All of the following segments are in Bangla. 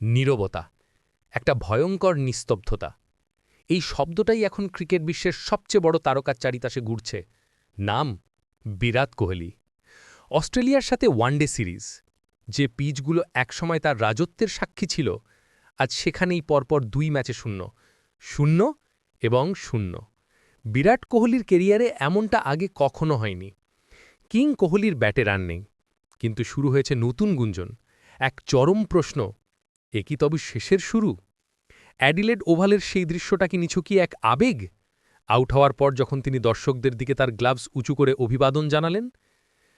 নীরবতা, একটা ভয়ঙ্কর নিস্তব্ধতা। এই শব্দটাই এখন ক্রিকেট বিশ্বের সবচেয়ে বড় তারকার চারিতাসে ঘুরছে। নাম, বিরাট কোহলি। অস্ট্রেলিয়ার সাথে ওয়ানডে সিরিজ, যে পিচগুলো একসময় তার রাজত্বের সাক্ষী ছিল, আজ সেখানেই পরপর দুই ম্যাচে শূন্য। শূন্য এবং শূন্য। বিরাট কোহলির কেরিয়ারে এমনটা আগে কখনো হয়নি। কিং কোহলির ব্যাটে রান নেই, কিন্তু শুরু হয়েছে নতুন গুঞ্জন, এক চরম প্রশ্ন এ কি তবে শেষের শুরু? অ্যাডিলেড ওভালের সেই দৃশ্যটা কি নিছু কি এক আবেগ? আউট হওয়ার পর যখন তিনি দর্শকদের দিকে তার গ্লাভস উঁচু করে অভিবাদন জানালেন,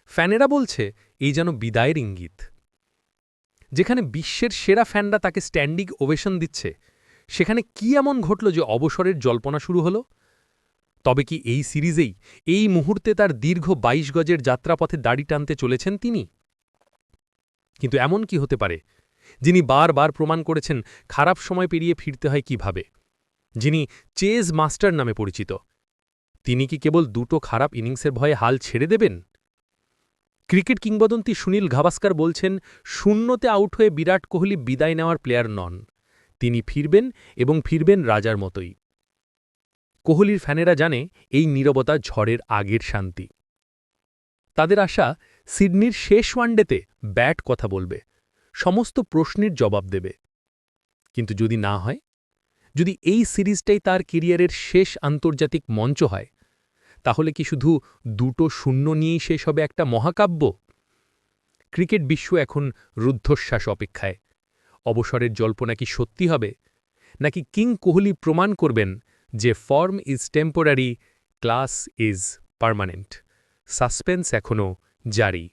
ফ্যানেরা বলছে, এই যেন বিদায়ের ইঙ্গিত। যেখানে বিশ্বের সেরা ফ্যানরা তাকে স্ট্যান্ডিং ওভেশন দিচ্ছে, সেখানে কি এমন ঘটল যে অবসরের জল্পনা শুরু হলো? তবে কি এই সিরিজেই, এই মুহূর্তে তার দীর্ঘ ২২ গজের যাত্রাপথে দাড়ি টানতে চলেছেন তিনি? কিন্তু এমন কি হতে পারে? যিনি বারবার প্রমাণ করেছেন খারাপ সময় পেরিয়ে ফিরতে হয় কীভাবে। যিনি চেজ মাস্টার নামে পরিচিত। তিনি কি কেবল দুটো খারাপ ইনিংসের ভয়ে হাল ছেড়ে দেবেন? ক্রিকেট কিংবদন্তি সুনীল গাভাস্কার বলছেন, শূন্যতে আউট হয়ে বিরাট কোহলি বিদায় নেওয়ার প্লেয়ার নন। তিনি ফিরবেন এবং ফিরবেন রাজার মতোই। কোহলির ফ্যানেরা জানে এই নীরবতা ঝড়ের আগের শান্তি। তাদের আশা সিডনির শেষ ওয়ানডেতে ব্যাট কথা বলবে। সমস্ত প্রশ্নের জবাব দেবে। কিন্তু যদি না হয়, যদি এই সিরিজটাই তার কেরিয়ারের শেষ আন্তর্জাতিক মঞ্চ হয়, তাহলে কি শুধু দুটো শূন্য নিয়েই শেষ হবে একটা মহাকাব্য? ক্রিকেট বিশ্ব এখন রুদ্ধশ্বাস অপেক্ষায়। অবসরের জল্পনা কি সত্যি হবে? নাকি কিং কোহলি প্রমাণ করবেন যে form is temporary, class is permanent. Suspense এখনও জারি।